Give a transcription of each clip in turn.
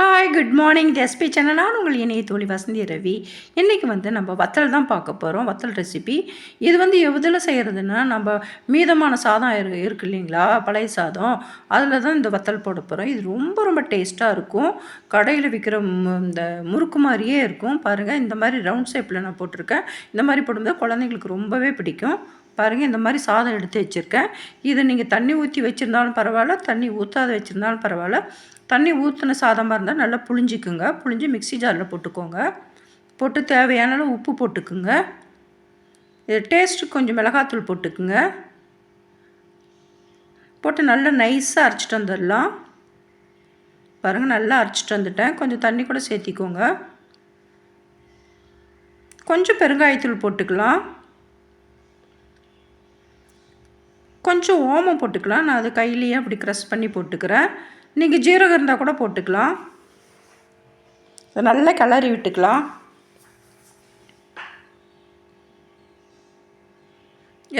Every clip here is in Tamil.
Hi good morning SP channel நான் உங்கள் இணைய தோழி வசந்தி ரவி. இன்றைக்கி வந்து நம்ம வத்தல் தான் பார்க்க போகிறோம் வத்தல் ரெசிபி இது வந்து எதில் செய்கிறதுன்னா நம்ம மீதமான சாதம் இரு இருக்கு இல்லைங்களா? பழைய சாதம். அதில் தான் இந்த வத்தல் போட போகிறோம் இது ரொம்ப ரொம்ப டேஸ்ட்டாக இருக்கும். கடையில் விற்கிற மு- இந்த முறுக்கு மாதிரியே இருக்கும். பாருங்கள் இந்த மாதிரி ரவுண்ட் ஷேப்பில் நான் போட்டிருக்கேன். இந்த மாதிரி போடும்போது குழந்தைங்களுக்கு ரொம்பவே பிடிக்கும். பாருங்கள் இந்த மாதிரி சாதம் எடுத்து வச்சுருக்கேன். இதை நீங்கள் தண்ணி ஊற்றி வச்சுருந்தாலும் பரவாயில்ல தண்ணி ஊற்றாத வச்சுருந்தாலும் பரவாயில்ல. தண்ணி ஊற்றின சாதமாக இருந்தால் நல்லா புளிஞ்சிக்குங்க. புளிஞ்சு மிக்ஸி ஜாரில் போட்டுக்கோங்க. போட்டு தேவையான அளவு உப்பு போட்டுக்குங்க. இது டேஸ்ட்டு கொஞ்சம் மிளகாத்தூள் போட்டுக்குங்க. போட்டு நல்லா நைஸாக அரைச்சிட்டு வந்துடலாம். பாருங்கள் நல்லா அரைச்சிட்டு வந்துட்டேன். கொஞ்சம் தண்ணி கூட சேர்த்திக்கோங்க. கொஞ்சம் பெருங்காயத்தூள் போட்டுக்கலாம். கொஞ்சம் ஓமம் போட்டுக்கலாம். நான் அது கையிலேயே அப்படி க்ரஷ் பண்ணி போட்டுக்கிறேன். நீங்கள் ஜீரகம் இருந்தால் கூட போட்டுக்கலாம். இதை நல்லா கிளறி விட்டுக்கலாம்.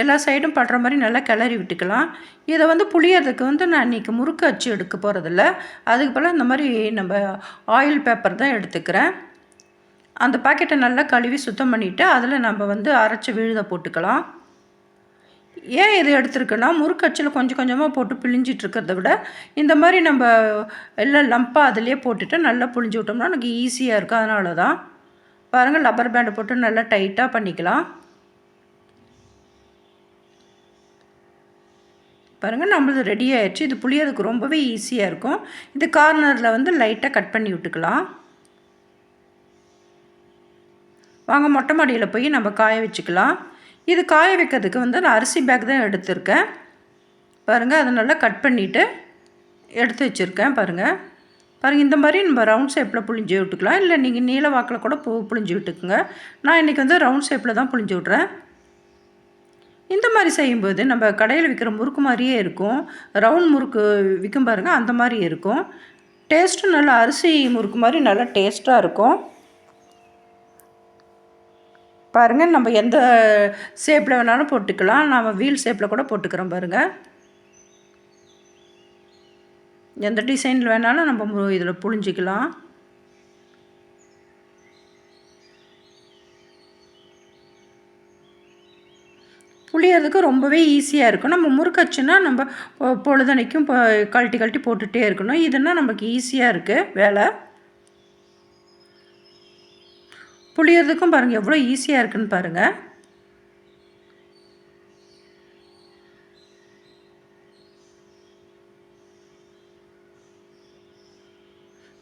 எல்லா சைடும் படுற மாதிரி நல்லா கிளறி விட்டுக்கலாம். இதை வந்து புளியறதுக்கு வந்து நான் இன்றைக்கி முறுக்கு அச்சு எடுக்க போகிறதில்ல அதுக்கு போல் இந்த மாதிரி நம்ம ஆயில் பேப்பர் தான் எடுத்துக்கிறேன். அந்த பாக்கெட்டை நல்லா கழுவி சுத்தம் பண்ணிவிட்டு அதில் நம்ம வந்து அரைச்சி விழுத போட்டுக்கலாம். ஏன் இது எடுத்திருக்குன்னா முறுக்கச்சில் கொஞ்சம் கொஞ்சமாக போட்டு பிழிஞ்சிட்டு இருக்கிறத விட இந்த மாதிரி நம்ம எல்லாம் லம்பாக அதிலே போட்டுட்டு நல்லா புழிஞ்சு விட்டோம்னா எனக்கு ஈஸியாக இருக்கும். அதனால தான் பாருங்கள் லப்பர் பேண்டை போட்டு நல்லா டைட்டாக பண்ணிக்கலாம். பாருங்கள் நம்மளது ரெடி ஆயிடுச்சு. இது புளியறதுக்கு ரொம்பவே ஈஸியாக இருக்கும். இது கார்னரில் வந்து லைட்டாக கட் பண்ணி விட்டுக்கலாம். வாங்க மொட்டை மாடியில் போய் நம்ம காய வச்சுக்கலாம். இது காய வைக்கிறதுக்கு வந்து நான் அரிசி பேக் தான் எடுத்திருக்கேன். பாருங்கள் அதை நல்லா கட் பண்ணிவிட்டு எடுத்து வச்சுருக்கேன் பாருங்கள் பாருங்கள் இந்த மாதிரி நம்ம ரவுண்ட் ஷேப்பில் புழிஞ்சு விட்டுக்கலாம். இல்லை நீங்கள் நீல வாக்கில் கூட பூ புழிஞ்சு விட்டுக்குங்க. நான் இன்றைக்கி வந்து ரவுண்ட் ஷேப்பில் தான் புழிஞ்சு விட்றேன். இந்த மாதிரி செய்யும்போது நம்ம கடையில் விற்கிற முறுக்கு மாதிரியே இருக்கும். ரவுண்ட் முறுக்கு விற்கும் பாருங்கள் அந்த மாதிரி இருக்கும். டேஸ்ட்டும் நல்லா அரிசி முறுக்கு மாதிரி நல்லா டேஸ்ட்டாக இருக்கும். பாருங்கள் நம்ம எந்த ஷேப்பில் வேணாலும் போட்டுக்கலாம். நாம் வீல் ஷேப்பில் கூட போட்டுக்கிறோம் பாருங்கள் எந்த டிசைனில் வேணாலும் நம்ம இதில் புழிஞ்சிக்கலாம். புளியறதுக்கு ரொம்பவே ஈஸியாக இருக்கும் நம்ம முறுக்கச்சுன்னா நம்ம பொ- பொழுதனைக்கும் இப்போ கழட்டி கழட்டி போட்டுகிட்டே இருக்கணும். இதுனா நமக்கு ஈஸியாக இருக்குது வேலை? புளியறதுக்கும் பாருங்கள் எவ்வளோ ஈஸியாக இருக்குன்னு பாருங்கள்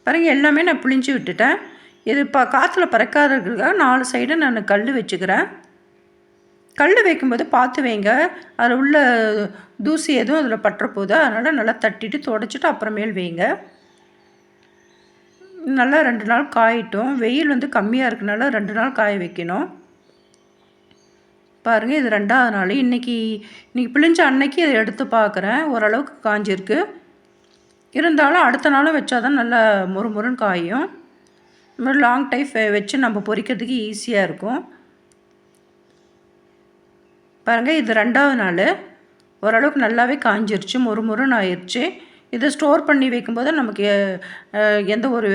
பாருங்கள் எல்லாமே நான் புளிஞ்சு விட்டுட்டேன். இது இப்போ காற்றுல பறக்காததுக்காக நாலு சைடு நான் கல் வச்சுக்கிறேன். கல் வைக்கும்போது பார்த்து வைங்க. அதில் உள்ள தூசி எதுவும் அதில் பட்டுற போது அதனால் நல்லா தட்டிட்டு தொடச்சிட்டு அப்புறமேல் வைங்க. நல்லா ரெண்டு நாள் காயிட்டும். வெயில் வந்து கம்மியாக இருக்கனால ரெண்டு நாள் காய வைக்கணும். பாருங்கள் இது ரெண்டாவது நாள். இன்றைக்கி இன்றைக்கி பிழிஞ்ச அன்னைக்கு இதை எடுத்து பார்க்குறேன். ஓரளவுக்கு காஞ்சிருக்கு. இருந்தாலும் அடுத்த நாளும் வச்சா தான் நல்லா முறுமுறுன்னு காயும். இது மாதிரி லாங் டைம் வச்சு நம்ம பொரிக்கிறதுக்கு ஈஸியாக இருக்கும். பாருங்கள் இது ரெண்டாவது நாள். ஓரளவுக்கு நல்லாவே காஞ்சிருச்சு முறுமுறுன்னு ஆயிடுச்சு இதை ஸ்டோர் பண்ணி வைக்கும்போது நமக்கு எந்த ஒரு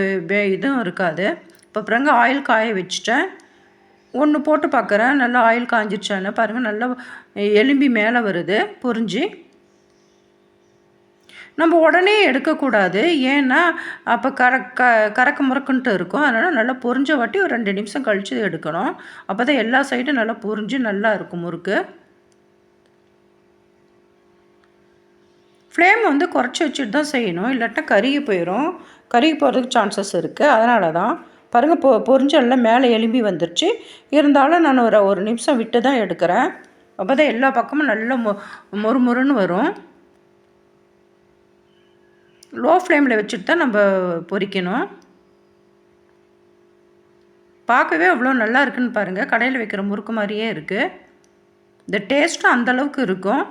இதுவும் இருக்காது. இப்போ பாருங்க ஆயில் காய வச்சுட்டேன். ஒன்று போட்டு பார்க்குறேன் நல்லா ஆயில் காஞ்சிருச்சான்னு பாருங்கள் நல்லா எலும்பி மேலே வருது. பொறிஞ்சி நம்ம உடனே எடுக்கக்கூடாது. ஏன்னா அப்போ கரக்க கறக்க முறக்குன்ட்டு இருக்கும். அதனால் நல்லா பொறிஞ்ச வாட்டி ஒரு ரெண்டு நிமிஷம் கழித்து எடுக்கணும். அப்போ தான் எல்லா சைடும் நல்லா பொறிஞ்சு நல்லா இருக்கும் முறுக்கு. ஃப்ளேம் வந்து குறைச்சி வச்சுட்டு தான் செய்யணும். இல்லாட்டா கருகி போயிடும் கருகி போகிறதுக்கு சான்சஸ் இருக்குது அதனால தான் பாருங்கள் பொ பொரிஞ்சு எல்லாம் மேலே எலும்பி வந்துருச்சு. இருந்தாலும் நான் ஒரு ஒரு நிமிஷம் விட்டு தான் எடுக்கிறேன். அப்போ தான் எல்லா பக்கமும் நல்லா மொ மொறுமொறுன்னு வரும். லோ ஃப்ளேமில் வச்சுட்டு தான் நம்ம பொரிக்கணும் பார்க்கவே அவ்வளோ நல்லா இருக்குன்னு பாருங்கள் கடையில் வைக்கிற முறுக்கு மாதிரியே இருக்குது இந்த டேஸ்ட்டும் அந்தளவுக்கு இருக்கும்.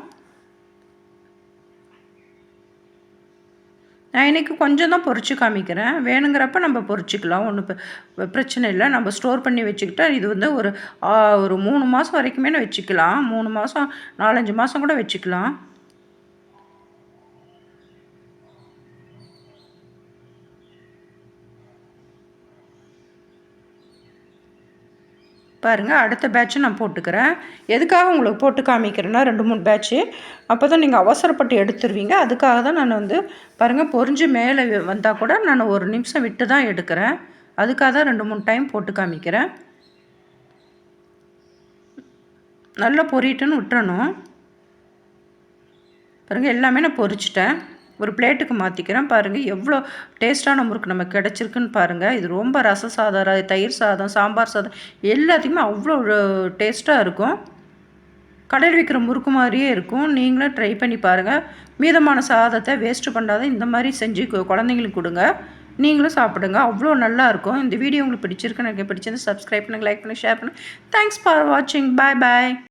நான் இன்றைக்கி கொஞ்சம் தான் பொறிச்சு காமிக்கிறேன். வேணுங்கிறப்ப நம்ம பொறிச்சிக்கலாம் ஒன்றும் பிரச்சனை இல்லை. நம்ம ஸ்டோர் பண்ணி வச்சுக்கிட்டா இது வந்து ஒரு ஒரு மூணு மாதம் வரைக்குமே வச்சுக்கலாம். மூணு மாதம் நாலஞ்சு மாதம் கூட வச்சுக்கலாம். பாருங்கள் அடுத்த பேட்ச்சு நான் போட்டுக்கிறேன். எதுக்காக உங்களுக்கு போட்டு காமிக்கிறேன்னா ரெண்டு மூணு பேட்ச்சு அப்போ தான் நீங்கள் அவசரப்பட்டு எடுத்துருவீங்க. அதுக்காக தான் நான் வந்து பாருங்கள் பொறிஞ்சு மேலே வந்தால் கூட நான் ஒரு நிமிஷம் விட்டு தான் எடுக்கிறேன். அதுக்காக தான் ரெண்டு மூணு டைம் போட்டு காமிக்கிறேன். நல்லா பொரியட்டுன்னு விட்டுறணும். பாருங்கள் எல்லாமே நான் பொரிச்சிட்டேன் ஒரு பிளேட்டுக்கு மாற்றிக்கிறேன் பாருங்கள் எவ்வளோ டேஸ்ட்டான முறுக்கு நம்ம கிடச்சிருக்குன்னு பாருங்கள் இது ரொம்ப ரச சாதம் தயிர் சாதம் சாம்பார் சாதம் எல்லாத்தையுமே அவ்வளோ டேஸ்ட்டாக இருக்கும். கடையில் விற்கிற முறுக்கு மாதிரியே இருக்கும். நீங்களும் ட்ரை பண்ணி பாருங்கள் மீதமான சாதத்தை வேஸ்ட்டு பண்ணாத இந்த மாதிரி செஞ்சு குழந்தைங்களுக்கு கொடுங்க. நீங்களும் சாப்பிடுங்க. அவ்வளோ நல்லாயிருக்கும் இந்த வீடியோ உங்களுக்கு பிடிச்சிருக்கு எனக்கு பிடிச்சிருந்து சப்ஸ்கிரைப் பண்ணுங்கள் லைக் பண்ணுங்கள் ஷேர் பண்ணுங்கள் தேங்க்ஸ் ஃபார் வாட்சிங் பாய் பாய்